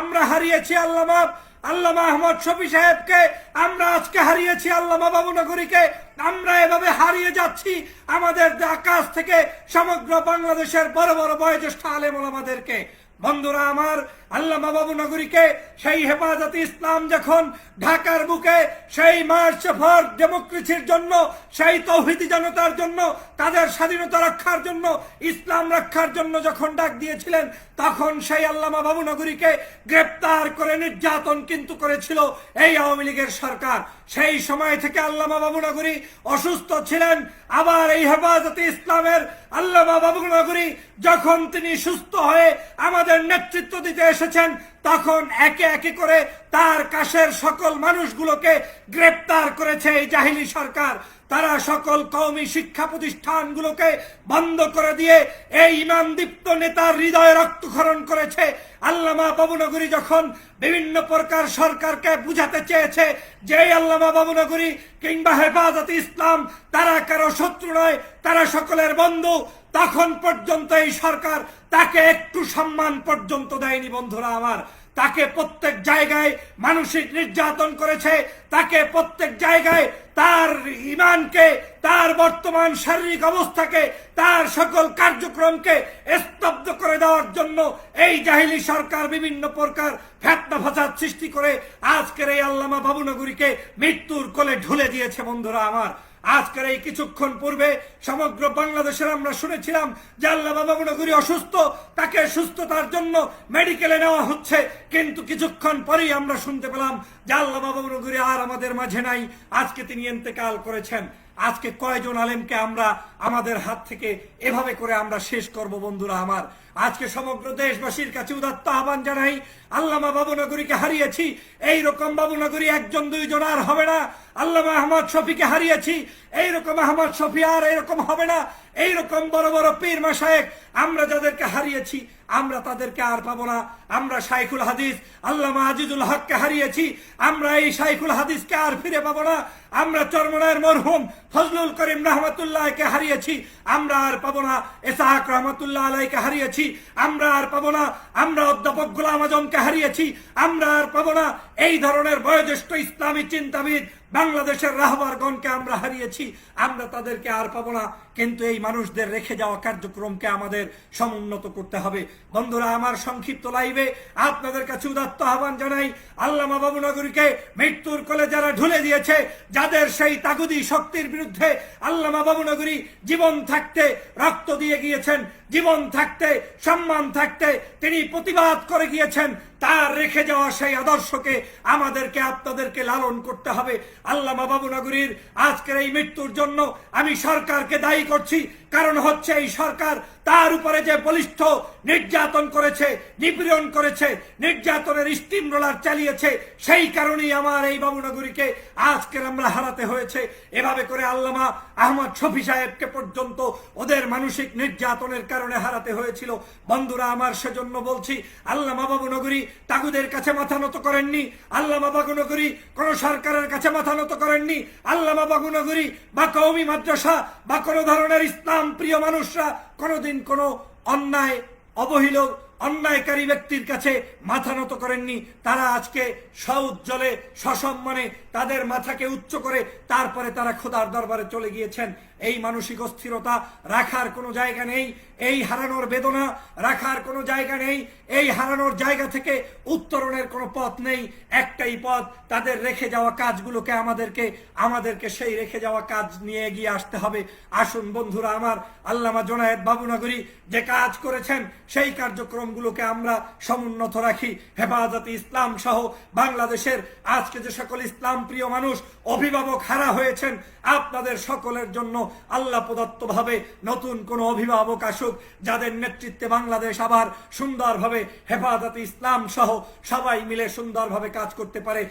আমরা হারিয়েছি আল্লামা আল্লামা আহমদ শফি সাহেবকে, আমরা আজকে হারিয়েছি আল্লামা বাবুনগরীকে। আমরা এভাবে হারিয়ে যাচ্ছি আমাদের আকাশ থেকে সমগ্র বাংলাদেশের বড় বড় বয়োজ্যেষ্ঠ আলেম আমাদেরকে বন্ধুরা আমার আল্লামা বাবু নগরীকে সেই হেফাজতে ইসলাম যখন ঢাকার বুকে সেই মার্চ ফর ডেমোক্রেসির জন্য, সেই তৌহিদি জনতার জন্য, তাদের স্বাধীনতা রক্ষার জন্য, ইসলাম রক্ষার জন্য যখন ডাক দিয়েছিলেন, তখন সেই আল্লামা বাবু নগরীকে গ্রেপ্তার করে নির্যাতন কিন্তু করেছিল এই আওয়ামী লীগের সরকার। সেই সময় থেকে আল্লামা বাবু নগরী অসুস্থ ছিলেন। আবার এই হেফাজতে ইসলামের আল্লামা বাবু নগরী যখন তিনি সুস্থ হয়ে আমাদের নেতৃত্ব দিতে এসেছেন তখন একে একে করে তার কাশের সকল মানুষগুলোকে গ্রেপ্তার করেছে এই জাহিলি সরকার। তারা সকল কওমি শিক্ষা প্রতিষ্ঠানগুলোকে বন্ধ করে দিয়ে এই ইমাম দীপ্ত নেতার হৃদয় রক্তক্ষরণ করেছে। আল্লামা বাবুনগরী যখন বিভিন্ন প্রকার সরকারকে বুঝাতে চেয়েছে যে আল্লামা বাবুনগরী কিংবা হেফাজত ইসলাম তারা কারও শত্রু নয়, তারা সকলের বন্ধু, তখন পর্যন্ত এই সরকার তাকে একটু সম্মান পর্যন্ত দেয়নি বন্ধুরা আমার। তাকে প্রত্যেক জায়গায় মানসিক নির্যাতন করেছে, তাকে প্রত্যেক জায়গায় তার ইমানকে, তার বর্তমান শারীরিক অবস্থাকে, তার সকল কার্যক্রমকে স্তব্ধ করে দেওয়ার জন্য এই জাহিলি সরকার বিভিন্ন প্রকার ফ্যাতনা ফাসাদ সৃষ্টি করে আজকের এই আল্লামা বাবুনগরীকে মৃত্যুর কোলে ঢুলে দিয়েছে বন্ধুরা আমার। আজকের এই কিছুক্ষণ পূর্বে সমগ্র বাংলাদেশের আমরা শুনেছিলাম যে আল্লাহ বাবা মনগুরি অসুস্থ, তাকে সুস্থতার জন্য মেডিকেলে নেওয়া হচ্ছে। কিন্তু কিছুক্ষণ পরেই আমরা শুনতে পেলাম যে আল্লাহ বাবা মনগুরি আর আমাদের মাঝে নাই। আজকে তিনি ইন্তেকাল করেছেন। আজকে কয়জন আলেমকে আমরা আমাদের হাত থেকে এভাবে করে আমরা শেষ করব বন্ধুরা আমার? আজকে সমগ্র দেশবাসীর কাছে উদাত্ত আহ্বান জানাই, আল্লামা বাবুনগরীকে হারিয়েছি এই রকম বাবুনগরী একজন দুইজন আর হবে না, আল্লামা আহমদ শফিকে হারিয়েছি, এইরকম আহমদ শফি আর এরকম হবে না, এইরকম বড় বড় পীর মাসায়েক আমরা যাদেরকে হারিয়েছি আমরা তাদেরকে আর পাবো না। আমরা শাইখুল হাদিস, আল্লামা আজিজুল হককে হারিয়েছি। আমরা এই শাইখুল হাদিসকে আর ফিরে পাবো না। আমরা চরমনায়ের মরহুম ফজলুল করিম রহমতুল্লাহকে হারিয়েছি। আমরা আর পাবো না। এসাহাক রহমতুল্লাহ আলাইকে হারিয়েছি। আমরা আর পাবো না। আমরা অধ্যাপক গুলাম আজমকে হারিয়েছি। আমরা আর পাবো না। এই ধরনের বয়োজ্যেষ্ঠ ইসলামী চিন্তাবিদ বাংলাদেশের রাহবারগণকে আমরা হারিয়েছি। আমরা তাদেরকে আর পাবো না। কিন্তু এই মানুষদের রেখে যাওয়া কার্যক্রমকে আমাদের সমুন্নত করতে হবে। বন্ধুরা, আমার সংক্ষিপ্ত লাইভে আপনাদের কাছে উদাত্ত আহ্বান জানাই, আল্লামা বাবুনগরীকে মৃত্যুর কলে যারা ঢুলে দিয়েছে, যাদের সেই তাগুদি শক্তির বিরুদ্ধে আল্লামা বাবুনগরী জীবন থাকতে রক্ত দিয়ে গিয়েছেন, জীবন থাকতে, সম্মান থাকতে তিনি প্রতিবাদ করে গিয়েছেন তার রেখে যাওয়া সেই আদর্শকে আমাদেরকে, আপনাদেরকে লালন করতে হবে। আল্লামা বাবুনগরীর আজকের এই মৃত্যুর জন্য আমি সরকারকে দায়ী করছি। কারণ হচ্ছে এই সরকার তার উপরে যে বলিষ্ঠ নির্যাতন করেছে, নিপীড়ন করেছে, নির্যাতনের স্টিম রোলার চালিয়েছে, সেই কারণেই আমার এই বাবুনগরীকে আজকের আমরা হারাতে হয়েছে। এভাবে করে আল্লামা আহমদ শফি সাহেবকে পর্যন্ত ওদের মানসিক নির্যাতনের কারণে হারাতে হয়েছিল। বন্ধুরা, আমার সেজন্য বলছি, আল্লামা বাবুনগরী তাগুদের কাছে মাথা নত করেননি। আল্লামা বাগুনগরী কোন সরকারের কাছে মাথা নত করেননি। আল্লামা বাগুনগরী বা কৌমি মাদ্রাসা বা কোনো ধরনের ইসলাম প্রিয় মানুষরা কোনোদিন কোনো অন্যায় অবহিল অন্যায়কারী ব্যক্তির কাছে মাথা নত করেননি। তারা আজকে সউজ্জ্বলে সসম্মানে তাদের মাথাকে উচ্চ করে তারপরে তারা খোদার দরবারে চলে গিয়েছেন। এই মানসিক অস্থিরতা রাখার কোনো জায়গা নেই, এই হারানোর বেদনা রাখার কোনো জায়গা নেই, এই হারানোর জায়গা থেকে উত্তরণের কোনো পথ নেই। একটাই পথ, তাদের রেখে যাওয়া কাজগুলোকে আমাদেরকে আমাদেরকে সেই রেখে যাওয়া কাজ নিয়ে এগিয়ে আসতে হবে। আসুন বন্ধুরা আমার আল্লামা জোনায়েদ বাবুনগরী যে কাজ করেছেন, সেই কার্যক্রমগুলোকে আমরা সমুন্নত রাখি। হেফাজত ইসলাম সহ বাংলাদেশের আজকে যে সকল ইসলাম প্রিয় মানুষ, অভিভাবক হারা হয়েছেন, আপনাদের সকলের জন্য আল্লাহ প্রদত্ত ভাবে নতুন কোনো অভিভাবক আসুক, যাদের নেতৃত্বে বাংলাদেশ আবার সুন্দরভাবে হেফাজত ইসলাম সহ সবাই মিলে সুন্দরভাবে কাজ করতে পারে।